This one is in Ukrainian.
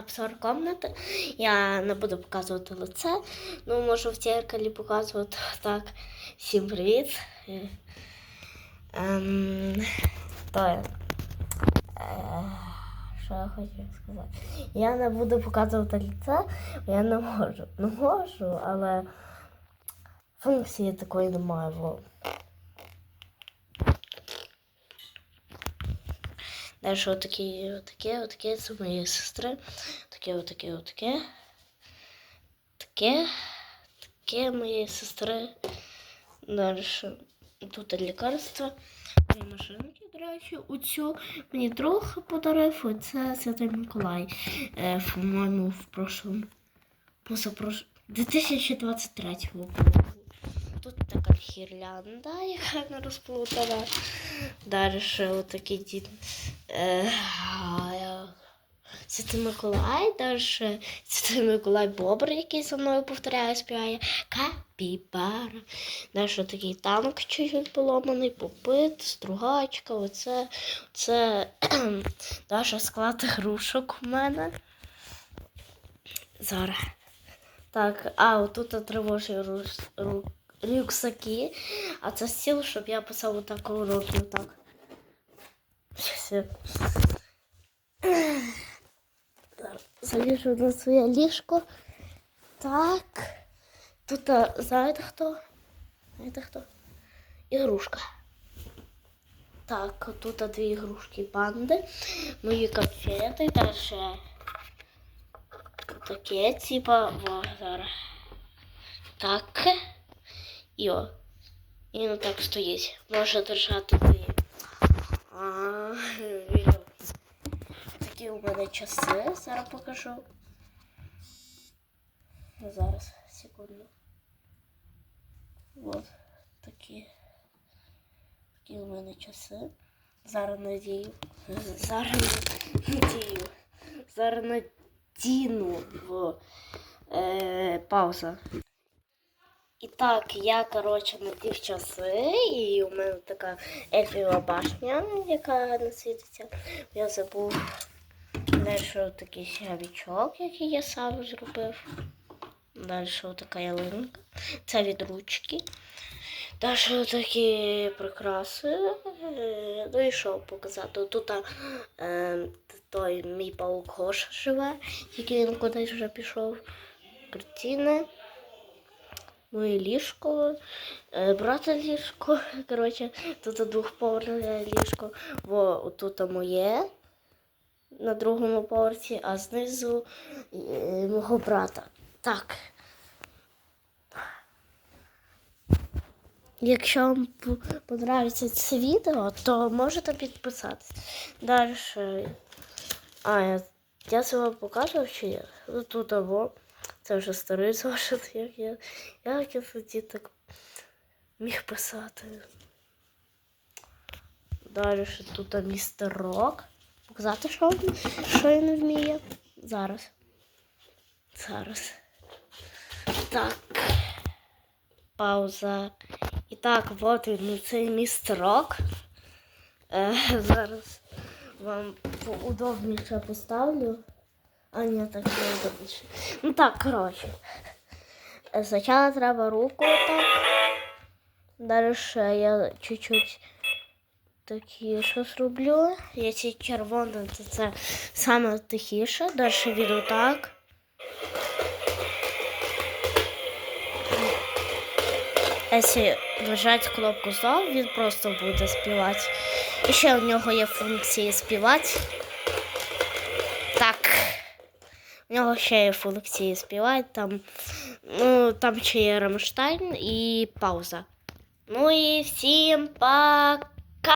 обзор комнати. Я не буду показувати лице. Ну, можу в дзеркалі показувати так. Всім привіт. Ем, то я. Е, Що я хотів сказати? Я не буду показувати лице, я не можу. Не можу, але функції такої немає. Далі отакі, отакі, отакі, це моєї сестри. Таке, отаке, отаке. Таке, таке моєї сестри. Далі тут лікарства. Дві машинки, до речі, оцю мені друг подарив, оце Святий Миколай. Е, по-моєму, в прошлому, позапрош... 2023 року. Тут така гірлянда, яка не розплутана. Далі отакий дід. Святий Миколай, далі Святий Миколай Бобр, який за мною повторяє, співає Капібара. Далі такий танк чуть поломаний, попит, стругачка, оце, це Даша склад грушок у мене. Зараз. Так, а отут тривожні рюкзаки, а це стіл, щоб я писав отак уроки, отак. Все. Заліжу на своє ліжко. Так. Тут, знаєте хто? Знаєте хто? Ігрушка. Так, тут дві ігрушки панди, мої конфети, ще таке, типа, во, зараз. Так. І о. І воно так стоїть. Може держати дві. А, відео. У мене часи. Зараз покажу. Зараз, секунду. Вот такі. Такі у мене часи. Зараз надію. Зараз надію. Зараз надіну в е, пауза. І так, я, коротше, надів часи, і у мене така ельфіва башня, яка не. Я забув далі такий сявічок, який я сам зробив. Далі така ялинка. Це від ручки. Далі такі прикраси. Ну і що показати? Тут е, той мій паук Гоша живе, який він кудись вже пішов. Картини. Моє ліжко, е, брата ліжко. Коротше, тут двохповерхове ліжко. Во, тут моє на другому поверсі, а знизу е, мого брата. Так. Якщо вам подобається це відео, то можете підписатись. Далі. А, я, я це показував чи ні? Ну, Тут або це вже старий зошит, як я, як я тоді так міг писати. Далі тут містер Рок. Показати, що, що він вміє. Зараз. Зараз. Так. Пауза. І так, от він, ну, цей містер Рок. Е, зараз вам поудобніше поставлю. А ні, так не удобніше. Ну так, коротше. Спочатку треба руку так. Далі я чуть-чуть такі щось роблю. Я червоне, то це саме тихіше. Далі віду так. Якщо нажати кнопку знову, він просто буде співати. І ще у нього є функції співати. Так. У нього ще є функції співати. Там, ну, там ще є Рамштайн і пауза. Ну і всім пока!